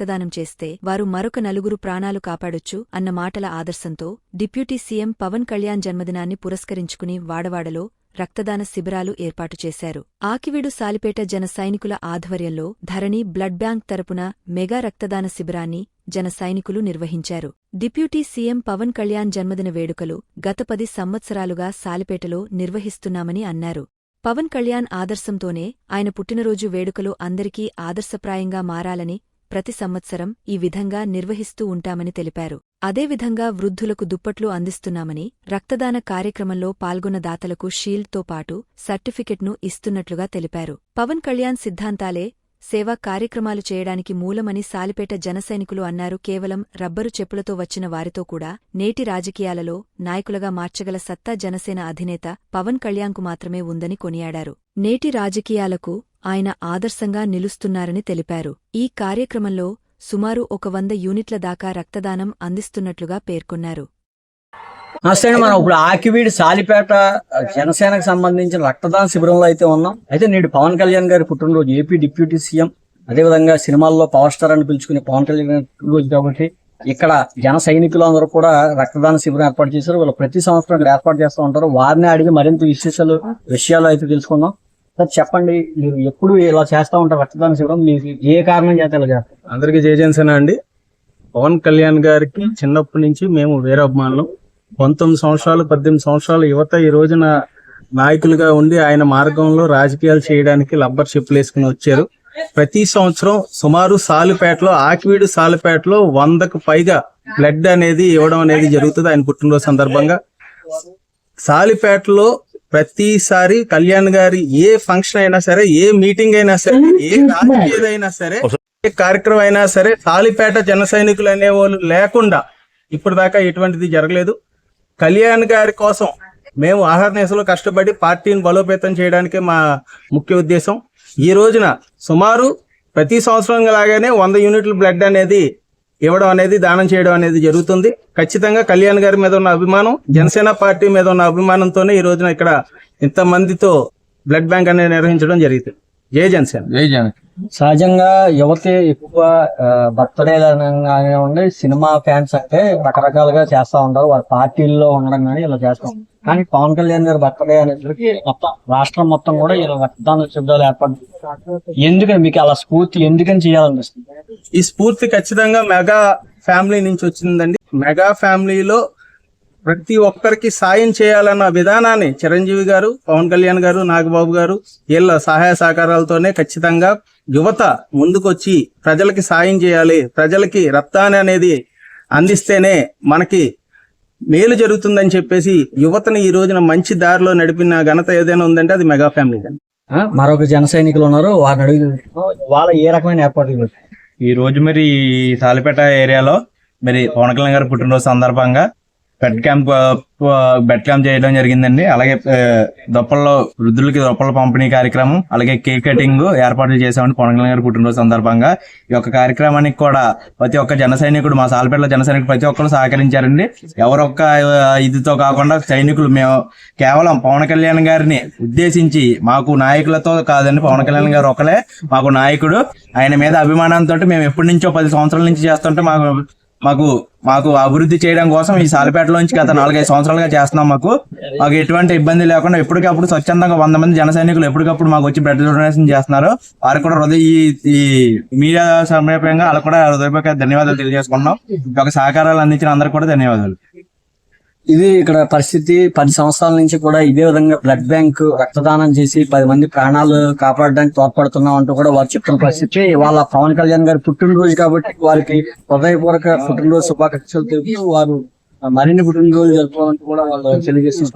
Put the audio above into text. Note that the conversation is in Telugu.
రక్తదానం చేస్తే వారు మరొక నలుగురు ప్రాణాలు కాపాడొచ్చు అన్న మాటల ఆదర్శంతో డిప్యూటీ సీఎం పవన్ కళ్యాణ్ జన్మదినాన్ని పురస్కరించుకుని వాడవాడలో రక్తదాన శిబిరాలు ఏర్పాటు చేశారు. ఆకివీడు సాలిపేట జన సైనికుల ఆధ్వర్యంలో ధరణి బ్లడ్ బ్యాంక్ తరపున మెగా రక్తదాన శిబిరాన్ని జన సైనికులు నిర్వహించారు. డిప్యూటీ సీఎం పవన్ కళ్యాణ్ జన్మదిన వేడుకలు గత పది సంవత్సరాలుగా సాలిపేటలో నిర్వహిస్తున్నామని అన్నారు. పవన్ కళ్యాణ్ ఆదర్శంతోనే ఆయన పుట్టినరోజు వేడుకలు అందరికీ ఆదర్శప్రాయంగా మారాలని ప్రతి సంవత్సరం ఈ విధంగా నిర్వహిస్తూ ఉంటామని తెలిపారు. అదేవిధంగా వృద్ధులకు దుప్పట్లు అందిస్తున్నామని రక్తదాన కార్యక్రమంలో పాల్గొన్న దాతలకు షీల్డ్తో పాటు సర్టిఫికెట్ను ఇస్తున్నట్లుగా తెలిపారు. పవన్ కళ్యాణ్ సిద్ధాంతాలే సేవా కార్యక్రమాలు చేయడానికి మూలమని సాలిపేట జనసైనికులు అన్నారు. కేవలం రబ్బరు చెప్పులతో వచ్చిన వారితో కూడా నేటి రాజకీయాలలో నాయకులుగా మార్చగల సత్తా జనసేన అధినేత పవన్ కళ్యాణ్కు మాత్రమే ఉందని కొనియాడారు. నేటి రాజకీయాలకు ఆయన ఆదర్శంగా నిలుస్తున్నారని తెలిపారు. ఈ కార్యక్రమంలో సుమారు ఒక వంద యూనిట్ల దాకా రక్తదానం అందిస్తున్నట్లుగా పేర్కొన్నారు. నమస్తే మనం ఇప్పుడు ఆకివీడి సాలిపేట జనసేనకు సంబంధించిన రక్తదాన శిబిరంలో అయితే ఉన్నాం. అయితే నేడు పవన్ కళ్యాణ్ గారి పుట్టినరోజు ఏపీ డిప్యూటీ సీఎం అదేవిధంగా సినిమాల్లో పవర్ స్టార్ అని పిలుచుకునే పవన్ కళ్యాణ్ గారి కాబట్టి ఇక్కడ జన సైనికులు అందరూ కూడా రక్తదాన శిబిరం ఏర్పాటు చేశారు. వాళ్ళు ప్రతి సంవత్సరం ఏర్పాటు చేస్తూ ఉంటారు. వారిని అడిగి మరింత విశేషాలు విషయాలు అయితే తెలుసుకుందాం. సార్ చెప్పండి. మీరు ఎప్పుడు ఇలా చేస్తూ ఉంటారు రక్తదాన శిబిరం మీకు ఏ కారణం చేత ఇలా చేస్తారు? అందరికీ జయ అండి. పవన్ కళ్యాణ్ గారికి చిన్నప్పటి నుంచి మేము వేరే అభిమానులు పంతొమ్మిది సంవత్సరాలు పద్దెనిమిది సంవత్సరాలు యువత ఈ రోజున నాయకులుగా ఉండి ఆయన మార్గంలో రాజకీయాలు చేయడానికి లబ్బర్ చెప్పులు వేసుకుని వచ్చారు. ప్రతి సంవత్సరం సుమారు సాలిపేటలో ఆకివీడు సాలిపేటలో వందకు పైగా బ్లడ్ అనేది ఇవ్వడం అనేది జరుగుతుంది ఆయన పుట్టినరోజు సందర్భంగా. సాలిపేటలో ప్రతిసారి కళ్యాణ్ గారి ఏ ఫంక్షన్ అయినా సరే ఏ మీటింగ్ అయినా సరే ఏ రాజకీయదైనా సరే ఏ కార్యక్రమం అయినా సరే సాలిపేట జన సైనికులు అనేవాళ్ళు లేకుండా ఇప్పుడు దాకా ఎటువంటిది జరగలేదు. కళ్యాణ్ గారి కోసం మేము ఆహారనేసలో కష్టపడి పార్టీని బలోపేతం చేయడానికే మా ముఖ్య ఉద్దేశం. ఈ రోజున సుమారు ప్రతి సంవత్సరం లాగానే వంద యూనిట్ల బ్లడ్ అనేది ఇవ్వడం అనేది దానం చేయడం అనేది జరుగుతుంది. ఖచ్చితంగా కళ్యాణ్ గారి మీద ఉన్న అభిమానం జనసేన పార్టీ మీద ఉన్న అభిమానంతోనే ఈ రోజున ఇక్కడ ఇంతమందితో బ్లడ్ బ్యాంక్ అనేది నిర్వహించడం జరుగుతుంది జై జనసేన. సహజంగా యువతే ఎక్కువ బర్త్డే ఉండి సినిమా ఫ్యాన్స్ అంటే రకరకాలుగా చేస్తా ఉంటారు. వాళ్ళ పార్టీల్లో ఉండడం కానీ ఇలా చేస్తాం కానీ పవన్ కళ్యాణ్ గారి బర్త్డే అనేసరికి మొత్తం రాష్ట్రం మొత్తం కూడా ఇలా రక్తదాన శబ్దాలు ఏర్పాటు చేస్తారు. ఎందుకని? మీకు అలా స్ఫూర్తి ఎందుకని చేయాలనిపిస్తుంది? ఈ స్ఫూర్తి ఖచ్చితంగా మెగా ఫ్యామిలీ నుంచి వచ్చిందండి మెగా ఫ్యామిలీలో ప్రతి ఒక్కరికి సాయం చేయాలన్న విధానాన్ని చిరంజీవి గారు పవన్ కళ్యాణ్ గారు నాగబాబు గారు వీళ్ళ సహాయ సహకారాలతోనే ఖచ్చితంగా యువత ముందుకొచ్చి ప్రజలకి సాయం చేయాలి ప్రజలకి రక్తాన్ని అనేది అందిస్తేనే మనకి మేలు జరుగుతుందని చెప్పేసి యువతని ఈ రోజున మంచి దారిలో నడిపిన ఘనత ఏదైనా ఉందంటే అది మెగా ఫ్యామిలీ ఆ, మరొక జన సైనికులు ఉన్నారు వారిని అడిగి వాళ్ళ ఏ రకమైన ఏర్పాట్లు? ఈ రోజు మరి తాలిపేట ఏరియాలో మరి పవన్ కళ్యాణ్ గారి పుట్టినరోజు సందర్భంగా బెడ్ క్యాంప్ బెడ్ క్యాంప్ చేయడం జరిగిందండి. అలాగే దొప్పల్లో వృద్ధులకి దొప్పల పంపిణీ కార్యక్రమం అలాగే కేక్ కటింగ్ ఏర్పాట్లు చేశామని పవన్ కళ్యాణ్ గారి పుట్టినరోజు సందర్భంగా. ఈ యొక్క కార్యక్రమానికి కూడా ప్రతి ఒక్క జన సైనికుడు మా సాలపేట జన సైనికుడు ప్రతి ఒక్కరు సహకరించారండి. ఎవరొక్క ఇదితో కాకుండా సైనికులు మేము కేవలం పవన్ కళ్యాణ్ గారిని ఉద్దేశించి మాకు నాయకులతో కాదండి పవన్ కళ్యాణ్ గారు ఒకలే. మాకు నాయకుడు. ఆయన మీద అభిమానంతో మేము ఎప్పటి నుంచో పది సంవత్సరాల నుంచి చేస్తుంటే మాకు మాకు మాకు అభివృద్ధి చేయడం కోసం ఈ సాలిపేటలోంచి గత నాలుగైదు సంవత్సరాలుగా చేస్తున్నాం మాకు. మాకు ఎటువంటి ఇబ్బంది లేకుండా ఎప్పటికప్పుడు స్వచ్ఛందంగా వంద మంది జన సైనికులు ఎప్పటికప్పుడు మాకు వచ్చి బ్లడ్ డొనేషన్ చేస్తున్నారు. వారికి కూడా హృదయ ఈ మీడియా సమీపంగా వాళ్ళకు కూడా హృదయపూర్వక ధన్యవాదాలు తెలియజేసుకుంటున్నాం. ఒక సహకారాలు అందించిన అందరికి కూడా ధన్యవాదాలు. ఇది ఇక్కడ పరిస్థితి పది సంవత్సరాల నుంచి కూడా ఇదే విధంగా బ్లడ్ బ్యాంక్ రక్తదానం చేసి పది మంది ప్రాణాలు కాపాడడానికి తోడ్పడుతున్నాం అంటూ కూడా వారు చెప్తున్న పరిస్థితి. వాళ్ళ పవన్ కళ్యాణ్ గారి పుట్టినరోజు కాబట్టి వారికి హృదయపూర్వక పుట్టినరోజు శుభాకాంక్షలు తెలుపుతూ వారు మరిన్ని పుట్టినరోజు జరుపుకోవాలంటూ కూడా వాళ్ళు తెలియజేస్తున్నారు.